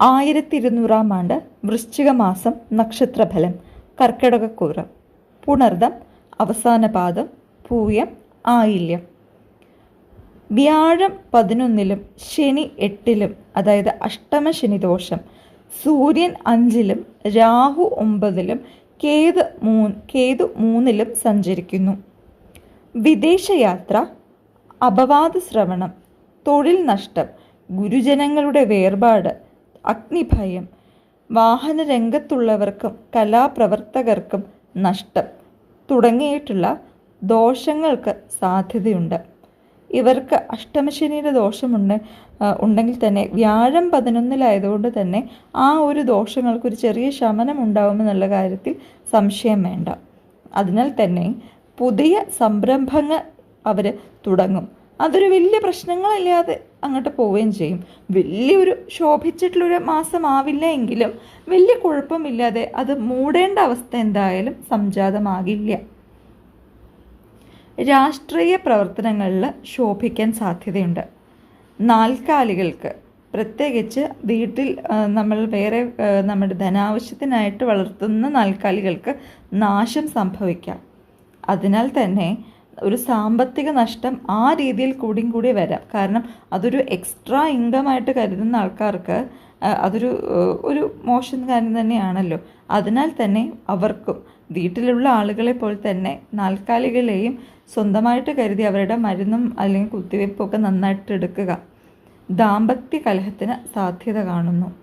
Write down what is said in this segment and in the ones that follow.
ആയിരത്തി ഇരുന്നൂറാം ആണ്ട് വൃശ്ചിക മാസം നക്ഷത്രഫലം കർക്കിടകക്കൂറ് പുണർദം അവസാന പാദം പൂയം ആയില്യം. വ്യാഴം പതിനൊന്നിലും ശനി എട്ടിലും അതായത് അഷ്ടമ ശനി ദോഷം സൂര്യൻ അഞ്ചിലും രാഹു ഒമ്പതിലും കേതു മൂ കേതു മൂന്നിലും സഞ്ചരിക്കുന്നു. വിദേശയാത്ര അപവാദ ശ്രവണം തൊഴിൽ നഷ്ടം ഗുരുജനങ്ങളുടെ വേർപാട് അഗ്നിഭയം. വാഹന രംഗത്തുള്ളവർക്കും കലാപ്രവർത്തകർക്കും നഷ്ടം. തുടങ്ങിയിട്ടുള്ള ദോഷങ്ങൾക്ക് സാധ്യതയുണ്ട്. ഇവർക്ക് അഷ്ടമശനിയുടെ ദോഷമുണ്ട്. ഉണ്ടെങ്കിൽ തന്നെ വ്യാഴം പതിനൊന്നിലായതുകൊണ്ട് തന്നെ ആ ഒരു ദോഷങ്ങൾക്കൊരു ചെറിയ ശമനം ഉണ്ടാവുമെന്നുള്ള കാര്യത്തിൽ സംശയം വേണ്ട. അതിനാൽ തന്നെ പുതിയ സംരംഭങ്ങൾ അവർ തുടങ്ങും. അതൊരു വലിയ പ്രശ്നങ്ങളില്ലാതെ അങ്ങോട്ട് പോവുകയും ചെയ്യും. വലിയൊരു ശോഭിച്ചിട്ടുള്ളൊരു മാസമാവില്ല എങ്കിലും വലിയ കുഴപ്പമില്ലാതെ അത് മൂടേണ്ട അവസ്ഥ എന്തായാലും സംജാതമാകില്ല. രാഷ്ട്രീയ പ്രവർത്തനങ്ങളിൽ ശോഭിക്കാൻ സാധ്യതയുണ്ട്. നാൽക്കാലികൾക്ക് പ്രത്യേകിച്ച് വീട്ടിൽ നമ്മൾ വേറെ നമ്മുടെ ധനാവശ്യത്തിനായിട്ട് വളർത്തുന്ന നാൽക്കാലികൾക്ക് നാശം സംഭവിക്കാം. അതിനാൽ തന്നെ ഒരു സാമ്പത്തിക നഷ്ടം ആ രീതിയിൽ കൂടിയും കൂടി വരാം. കാരണം അതൊരു എക്സ്ട്രാ ഇൻകമായിട്ട് കരുതുന്ന ആൾക്കാർക്ക് അതൊരു ഒരു മോശം കാര്യം തന്നെയാണല്ലോ. അതിനാൽ തന്നെ അവർക്കും വീട്ടിലുള്ള ആളുകളെ പോലെ തന്നെ നാൽക്കാലികളെയും സ്വന്തമായിട്ട് കരുതി അവരുടെ മരുന്നും അല്ലെങ്കിൽ കുത്തിവയ്പ്പൊക്കെ നന്നായിട്ട് എടുക്കുക. ദാമ്പത്യ കലഹത്തിന് സാധ്യത കാണുന്നു.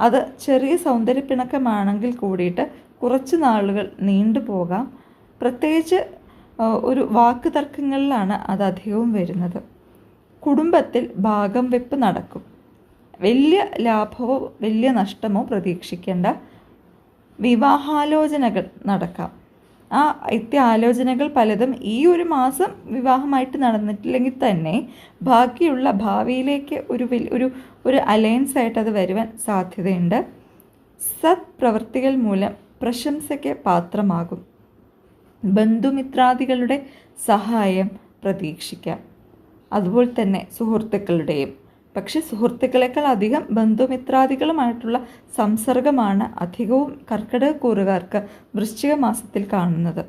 അത് ചെറിയ സൗന്ദര്യപ്പിണക്കമാണെങ്കിൽ കൂടിയിട്ട് കുറച്ച് നാളുകൾ നീണ്ടുപോകാം. പ്രത്യേകിച്ച് ഒരു വാക്ക് തർക്കങ്ങളിലാണ് അത് അധികവും വരുന്നത്. കുടുംബത്തിൽ ഭാഗം വെപ്പ് നടക്കും. വലിയ ലാഭമോ വലിയ നഷ്ടമോ പ്രതീക്ഷിക്കേണ്ട വിവാഹാലോചനകൾ നടക്കാം. ആ ഇത്തി ആലോചനകൾ പലതും ഈ ഒരു മാസം വിവാഹമായിട്ട് നടന്നിട്ടില്ലെങ്കിൽ തന്നെ ബാക്കിയുള്ള ഭാവിയിലേക്ക് ഒരു ഒരു ഒരു അലയൻസ് ആയിട്ട് അത് വരുവാൻ സാധ്യതയുണ്ട്. സത് പ്രവൃത്തികൾ മൂലം പ്രശംസയ്ക്ക് പാത്രമാകും. ബന്ധുമിത്രാദികളുടെ സഹായം പ്രതീക്ഷിക്കാം. അതുപോലെ തന്നെ സുഹൃത്തുക്കളുടെയും. പക്ഷെ സുഹൃത്തുക്കളെക്കാൾ അധികം ബന്ധുമിത്രാദികളുമായിട്ടുള്ള സംസർഗമാണ് അധികവും കർക്കിടകക്കൂറുകാർക്ക് വൃശ്ചിക മാസത്തിൽ കാണുന്നത്.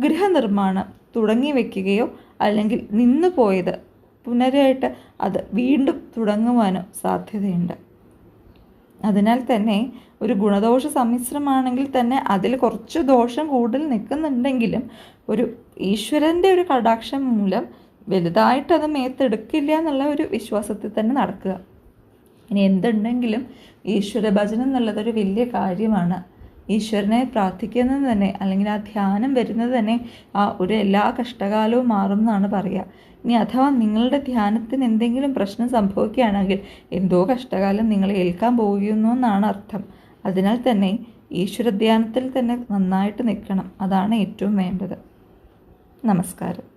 ഗൃഹനിർമ്മാണം തുടങ്ങി വയ്ക്കുകയോ അല്ലെങ്കിൽ നിന്നു പോയത് പുനരായിട്ട് അത് വീണ്ടും തുടങ്ങുവാനോ സാധ്യതയുണ്ട്. അതിനാൽ തന്നെ ഒരു ഗുണദോഷ സമ്മിശ്രമാണെങ്കിൽ തന്നെ അതിൽ കുറച്ച് ദോഷം കൂടുതൽ നിൽക്കുന്നുണ്ടെങ്കിലും ഒരു ഈശ്വരന്റെ ഒരു കടാക്ഷം മൂലം വലുതായിട്ട് അത് മേത്തെടുക്കില്ല എന്നുള്ള ഒരു വിശ്വാസത്തിൽ തന്നെ നടക്കുക. ഇനി എന്തുണ്ടെങ്കിലും ഈശ്വര ഭജനം എന്നുള്ളതൊരു വലിയ കാര്യമാണ്. ഈശ്വരനെ പ്രാർത്ഥിക്കുന്നത് തന്നെ അല്ലെങ്കിൽ ആ ധ്യാനം വരുന്നത് തന്നെ ആ ഒരു എല്ലാ കഷ്ടകാലവും മാറും എന്നാണ് പറയുക. ഇനി അഥവാ നിങ്ങളുടെ ധ്യാനത്തിന് എന്തെങ്കിലും പ്രശ്നം സംഭവിക്കുകയാണെങ്കിൽ എന്തോ കഷ്ടകാലം നിങ്ങളെ ഏൽക്കാൻ പോകുന്നു എന്നാണ് അർത്ഥം. അതിനാൽ തന്നെ ഈശ്വര ധ്യാനത്തിൽ തന്നെ നന്നായിട്ട് നിൽക്കണം. അതാണ് ഏറ്റവും വേണ്ടത്. നമസ്കാരം.